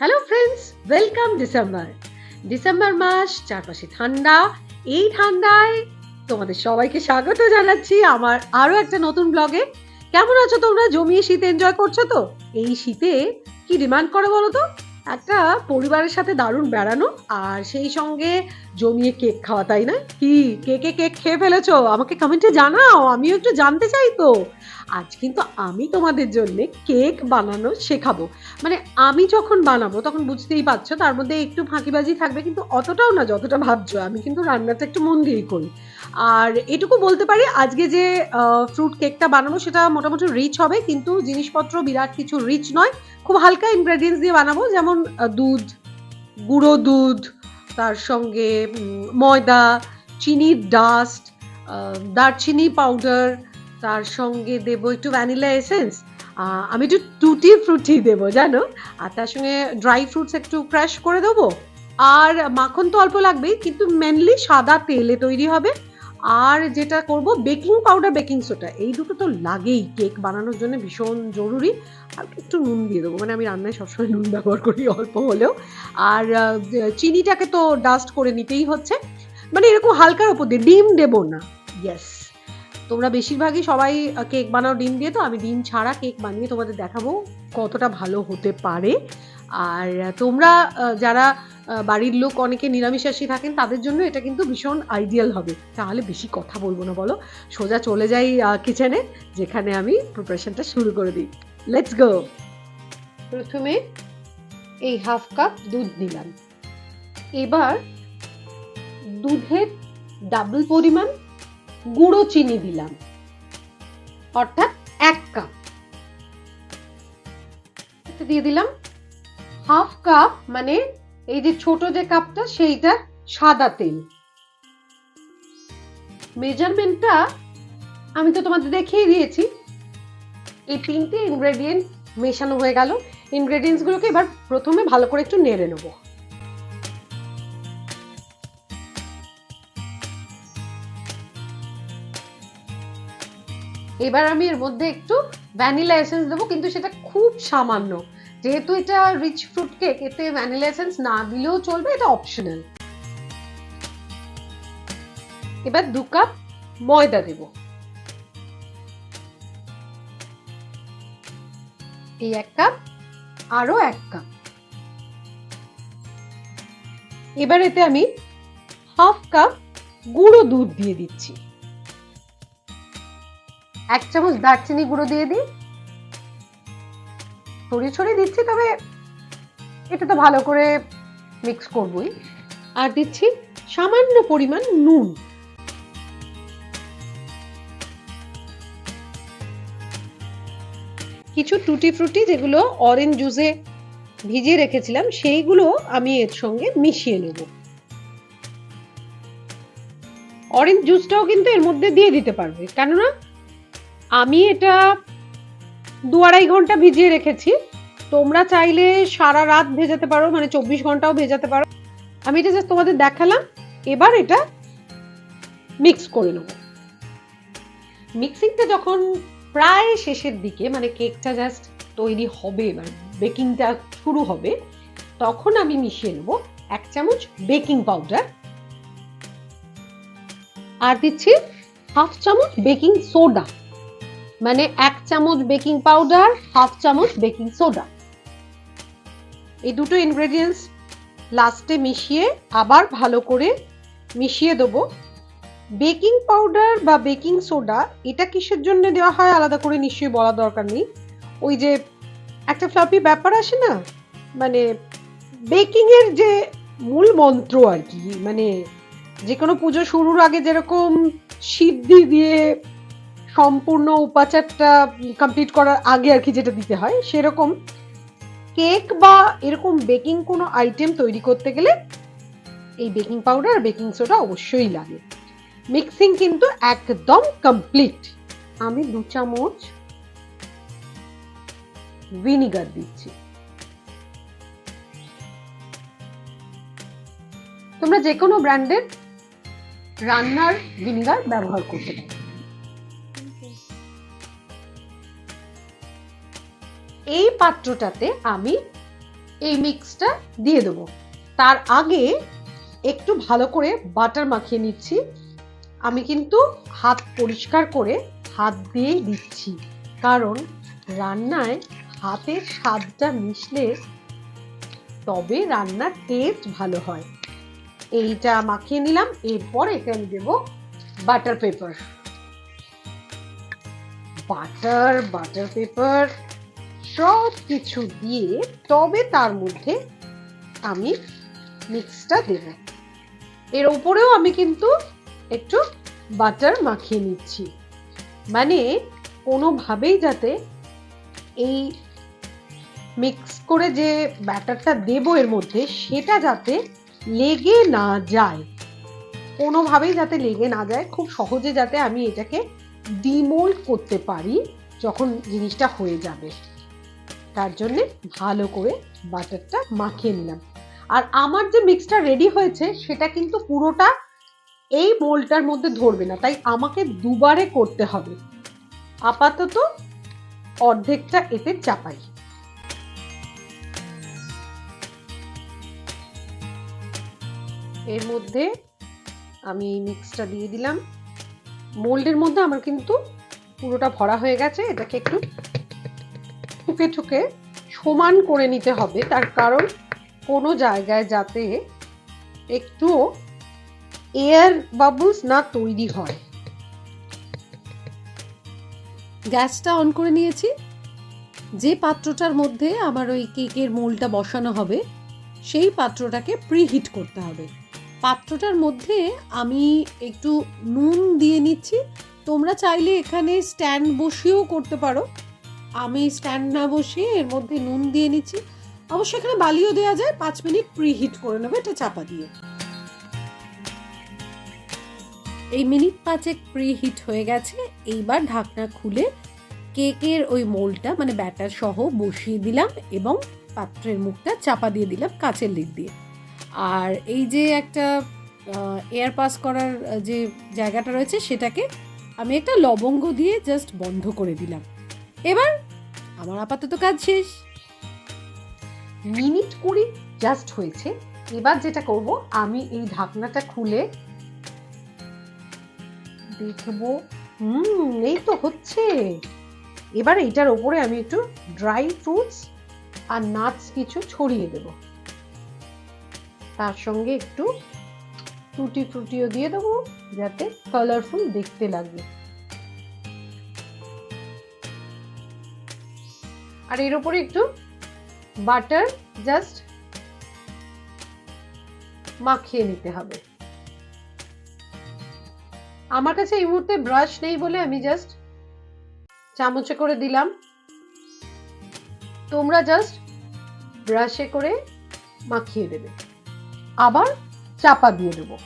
Hello friends welcome December December মাস, চারপাশে ঠান্ডা। এই ঠান্ডায় তোমাদের সবাইকে স্বাগত জানাচ্ছি আমার আরও একটা নতুন ব্লগে কেমন আছো তোমরা? জমিয়ে শীত এনজয় করছ তো? এই শীতে কি ডিমান্ড করে বলো তো? একটা পরিবারের সাথে দারুণ বেড়ানো আর সেই সঙ্গে জমিয়ে কেক খাওয়া, তাই না? কি? কেকে কেক খেয়ে ফেলেছো? আমাকে কমেন্টে জানাও, আমিও একটু জানতে চাই তো। আজ কিন্তু আমি তোমাদের জন্য কেক বানানো শেখাবো। মানে আমি যখন বানাবো, তখন বুঝতেই পারছ, তার মধ্যে একটু ফাঁকিবাজি থাকবে, কিন্তু অতটাও না যতটা ভাবছ। আমি কিন্তু রান্নাটা একটু মন দিয়েই করি। আর এটুকু বলতে পারি, আজকে যে ফ্রুট কেকটা বানাবো, সেটা মোটামুটি রিচ হবে, কিন্তু জিনিসপত্র বিরাট কিছু রিচ নয়। খুব হালকা ইনগ্রেডিয়েন্টস দিয়ে বানাবো, যেমন আহ, দুধ গুঁড়ো দুধ তার সঙ্গে ময়দা চিনির ডাস্ট দারচিনি পাউডার তার সঙ্গে দেবো একটু ভ্যানিলা এসেন্স আমি একটু টুটি ফ্রুটি দেবো জানো? আর তার সঙ্গে ড্রাই ফ্রুটস একটু ক্র্যাশ করে দেবো। আর মাখন তো অল্প লাগবেই কিন্তু মেনলি সাদা তেলে তৈরি হবে। আর যেটা করব বেকিং পাউডার বেকিং সোডা এই দুটো তো লাগেই কেক বানানোর জন্য ভীষণ জরুরি। আর একটু নুন দিয়ে দেবো মানে আমি রান্নায় সবসময় নুন ব্যবহার করি অল্প হলেও। আর চিনিটাকে তো ডাস্ট করে নিতেই হচ্ছে। মানে এরকম হালকার উপর দিয়ে, ডিম দেবো না। ইয়েস তোমরা বেশিরভাগই সবাই কেক বানাও ডিম দিয়ে, তো আমি ডিম ছাড়া কেক বানিয়ে তোমাদের দেখাবো কতটা ভালো হতে পারে। আর, তোমরা যারা বাড়ির লোক অনেকে নিরামিষাশী থাকেন, তাদের জন্য এটা কিন্তু ভীষণ আইডিয়াল হবে। তাহলে বেশি কথা বলব না, বলো। সোজা চলে যাই কিচেনে যেখানে আমি প্রিপারেশনটা শুরু করে দিই। লেটস গো প্রথমে এই হাফ কাপ দুধ নিলাম। এবার দুধের ডাবল পরিমাণ গুঁড়ো চিনি দিলাম। অর্থাৎ এক কাপ দিয়ে দিলাম হাফ কাপ মানে এই যে ছোট যে কাপটা, সেইটা সাদা তেল। মেজারমেন্টটা আমি তো তোমাদের দেখিয়ে দিয়েছি। এই তিনটে ইনগ্রেডিয়েন্ট মেশানো হয়ে গেল। ইনগ্রেডিয়েন্টসগুলোকে এবার প্রথমে ভালো করে একটু নেড়ে নেব। এবার আমি এর মধ্যে একটু ভ্যানিলা এসেন্স দেবো, কিন্তু সেটা খুব সামান্য। যেহেতু এটা রিচ ফ্রুট কেক এতে ভ্যানিলা এসেন্স না দিলেও চলবে, এটা অপশনাল এবার দু কাপ ময়দা দেব। এই এক কাপ আরও এক কাপ এবার এতে আমি হাফ কাপ গুঁড়ো দুধ দিয়ে দিচ্ছি। এক চামচ দারচিনি গুঁড়ো দিয়ে দিই। ছড়িয়ে ছড়িয়ে দিচ্ছি, তবে এটা তো ভালো করে মিক্স করবই। আর দিচ্ছি সামান্য পরিমাণ নুন। কিছু টুটি ফ্রুটি যেগুলো অরেঞ্জ জুসে ভিজিয়ে রেখেছিলাম, সেইগুলো আমি এর সঙ্গে মিশিয়ে নেব। অরেঞ্জ জুসটাও কিন্তু এর মধ্যে দিয়ে দিতে পারবে, কেননা আমি এটা দু আড়াই ঘণ্টা ভিজিয়ে রেখেছি। তোমরা চাইলে সারা রাত ভেজাতে পারো মানে চব্বিশ ঘন্টাও ভেজাতে পারো। আমি এটা জাস্ট তোমাদের দেখালাম। এবার এটা মিক্স করে নেব। মিক্সিংটা যখন প্রায় শেষের দিকে মানে কেকটা জাস্ট তৈরি হবে মানে বেকিংটা শুরু হবে, তখন আমি মিশিয়ে নেব এক চামচ বেকিং পাউডার আর দিচ্ছি হাফ চামচ বেকিং সোডা মানে এক চামচ বেকিং পাউডার, হাফ চামচ বেকিং সোডা। এই দুটো ইনগ্রেডিয়েন্টস লাস্টে মিশিয়ে আবার ভালো করে মিশিয়ে দেবো। বেকিং পাউডার বা বেকিং সোডা, এটা কিসের জন্য দেওয়া হয় আলাদা করে নিশ্চয়ই বলা দরকার নেই। ওই যে একটা ফ্লাপি ব্যাপার আসে না? মানে বেকিংয়ের যে মূল মন্ত্র আর কি মানে যে কোনো পুজো শুরুর আগে যেরকম সিদ্ধি দিয়ে সম্পূর্ণ উপাচারটা কমপ্লিট করার আগে আর কি যেটা দিতে হয়, সেরকম কেক বা এরকম বেকিং কোনো আইটেম তৈরি করতে গেলে এই বেকিং পাউডার আর বেকিং সোডা অবশ্যই লাগে। মিক্সিং কিন্তু একদম কমপ্লিট আমি দু চামচ ভিনিগার দিচ্ছি। তোমরা যে কোনো ব্র্যান্ডের রান্নার ভিনিগার ব্যবহার করতে পারো। এই পাত্রটাতে আমি এই মিক্সটা দিয়ে দেবো। তার আগে একটু ভালো করে বাটার মাখিয়ে নিচ্ছি। আমি কিন্তু হাত পরিষ্কার করে হাত দিয়েই দিচ্ছি। কারণ রান্নায় হাতের স্বাদটা মিশলে তবে রান্নার টেস্ট ভালো হয়। এইটা মাখিয়ে নিলাম, এরপর এতে আমি দেবো butter paper butter butter paper সব কিছু দিয়ে তবে তার মধ্যে আমি মিক্সটা দেব। এর উপরেও আমি কিন্তু একটু বাটার মাখিয়ে নিচ্ছি। মানে কোনোভাবেই যাতে এই মিক্স করে যে ব্যাটারটা দেবো এর মধ্যে, সেটা যাতে লেগে না যায়। কোনোভাবেই যাতে লেগে না যায়, খুব সহজে যাতে আমি এটাকে ডিমোল্ড করতে পারি যখন জিনিসটা হয়ে যাবে। তার জন্যে ভালো করে বাটারটা মাখিয়ে নিলাম। আর আমার যে মিক্সটা রেডি হয়েছে, সেটা কিন্তু পুরোটা এই মোলটার মধ্যে ধরবে না, তাই আমাকে দুবারে করতে হবে। আপাতত অর্ধেকটা এতে চাপাই। এর মধ্যে আমি মিক্সটা দিয়ে দিলাম। মোল্ডের মধ্যে আমার কিন্তু পুরোটা ভরা হয়ে গেছে, এটাকে একটু ঠুকে ঠুকে সমান করে নিতে হবে। তার কারণ কোনো জায়গায় যাতে একটুও এয়ার বাবলস না তৈরি হয়। গ্যাসটা অন করে নিয়েছি। যে পাত্রটার মধ্যে আমার ওই কেকের মোলটা বসানো হবে, সেই পাত্রটাকে প্রিহিট করতে হবে। পাত্রটার মধ্যে আমি একটু নুন দিয়ে নিচ্ছি। তোমরা চাইলে এখানে স্ট্যান্ড বসিয়েও করতে পারো। আমি স্ট্যান্ড না বসিয়ে এর মধ্যে নুন দিয়ে নিচ্ছি। অবশ্য এখানে বালিও দেওয়া যায়, পাঁচ মিনিট প্রিহিট করে নেবে, এটা চাপা দিয়ে। এই মিনিট পাঁচেক প্রিহিট হয়ে গেছে, এইবার ঢাকনা খুলে কেকের ওই মোলটা মানে ব্যাটার সহ বসিয়ে দিলাম এবং পাত্রের মুখটা চাপা দিয়ে দিলাম কাঁচের লিড দিয়ে। আর এই যে একটা এয়ার পাস করার যে জায়গাটা রয়েছে, সেটাকে আমি একটা লবঙ্গ দিয়ে জাস্ট বন্ধ করে দিলাম। এবার আমার আপাতত কাজ শেষ। মিনিট কুড়ি জাস্ট হয়েছে। এবার যেটা করব, আমি এই ঢাকনাটা খুলে দেখব। হুম, এই তো হচ্ছে। এবার এইটার ওপরে আমি একটু ড্রাই ফ্রুটস আর নাটস কিছু ছড়িয়ে দেব। তার সঙ্গে একটু টুটি ফ্রুটিও দিয়ে দেবো, যাতে কালারফুল দেখতে লাগে। আর এর উপরে একটু বাটার জাস্ট মাখিয়ে নিতে হবে। আমার কাছে এই মুহূর্তে ব্রাশ নেই বলে আমি জাস্ট চামচে করে দিলাম। তোমরা জাস্ট ব্রাশে করে মাখিয়ে দেবে। আবার চাপা দিয়ে দেব।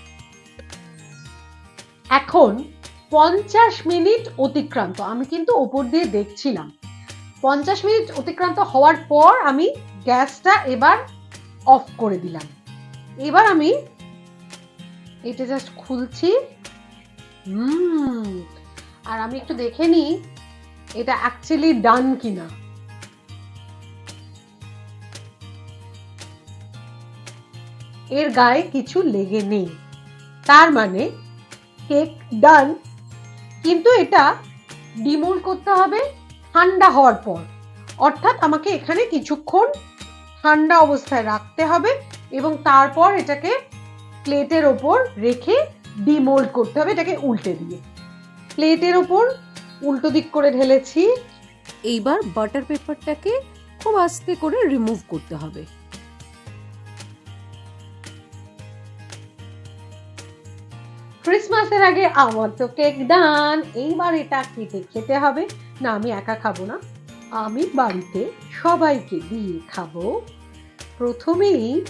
এখন পঞ্চাশ মিনিট অতিক্রান্ত। আমি কিন্তু ওপর দিয়ে দেখছিলাম। পঞ্চাশ মিনিট অতিক্রান্ত হওয়ার পর আমি গ্যাসটা এবার অফ করে দিলাম। এবার আমি এটা জাস্ট খুলছি। আর আমি একটু দেখে নিই এটা অ্যাকচুয়ালি ডান কিনা। এর গায়ে কিছু লেগে নেই। তার মানে কেক ডান কিন্তু এটা ডিমোল্ড করতে হবে। ঠান্ডা হওয়ার পর। অর্থাৎ আমাকে এখানে কিছুক্ষণ ঠান্ডা অবস্থায় রাখতে হবে এবং তারপর এটাকে প্লেটের ওপর রেখে ডিমোল্ড করতে হবে, এটাকে উল্টে দিয়ে। প্লেটের ওপর উল্টো দিক করে ঢেলেছি। এইবার বাটার পেপারটাকে খুব আস্তে করে রিমুভ করতে হবে। ক্রিসমাসের আগে আমার তো কেক ডান। এইবার এটা কেটে খেতে হবে? না, আমি একা খাব না। আমি বাড়িতে সবাইকে দিয়ে খাব। প্রথমেই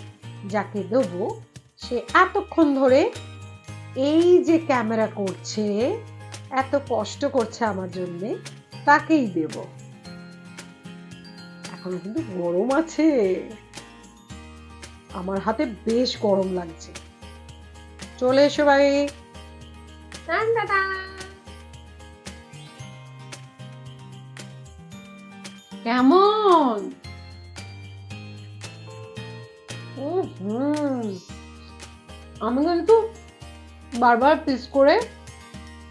যাকে দেবো, সে এতক্ষণ ধরে এই যে ক্যামেরা করছে, এত কষ্ট করছে আমার জন্য, তাকেই দেব। এখন কিন্তু গরম আছে। আমার হাতে বেশ গরম লাগছে। চলে এসো ভাই। কেমন হুম। আমি কিন্তু বারবার পিস করে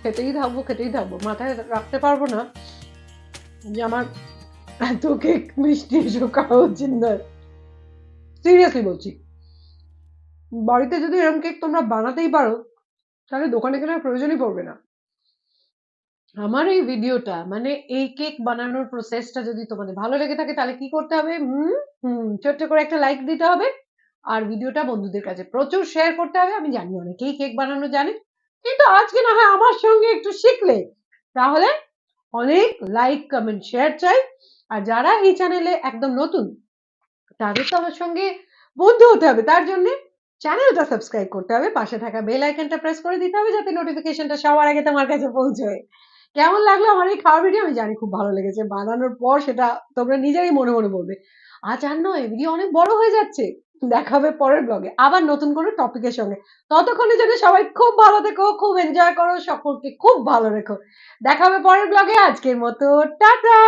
খেতেই থাকব খেতেই থাকব। মাথায় রাখতে পারব না যে আমার এত কেক মিষ্টি এসব খাওয়া উচিত নয়। সিরিয়াসলি বলছি। বাড়িতে যদি এরকম কেক তোমরা বানাতেই পারো তাহলে দোকানে কেনার প্রয়োজনই পড়বে না। আমার এই ভিডিওটা মানে এই কেক বানানোর প্রসেসটা যদি তোমাদের ভালো লেগে থাকে, তাহলে কি করতে হবে? হুম হুম, ছোট্ট করে একটা লাইক দিতে হবে। আর ভিডিওটা বন্ধুদের কাছে প্রচুর শেয়ার করতে হবে। আমি জানি অনেকেই কেক বানানো জানে। কিন্তু আজকে না হয় আমার সঙ্গে একটু শিখলে। তাহলে অনেক লাইক কমেন্ট শেয়ার চাই। আর যারা এই চ্যানেলে একদম নতুন, তাদের তো আমার সঙ্গে বন্ধু হতে হবে। তার জন্য চ্যানেলটা সাবস্ক্রাইব করতে হবে, পাশে থাকা বেল আইকনটা প্রেস করে দিতে হবে যাতে নোটিফিকেশনটা সবার আগে তোমার কাছে পৌঁছয়। কেমন লাগল আমার এই খাওয়ার ভিডিও আমি জানি খুব ভালো লেগেছে। বানানোর পর সেটা তোমরা নিজেরাই মনে মনে বলবে। আজ আর নয় ভিডিও অনেক বড় হয়ে যাচ্ছে। দেখা হবে পরের ব্লগে আবার নতুন কোনো টপিকের সঙ্গে। ততক্ষণে যেন সবাই খুব ভালো থেকো, খুব এনজয় করো, সকলকে খুব ভালো রেখো। দেখা হবে পরের ব্লগে আজকের মতো, টাটা!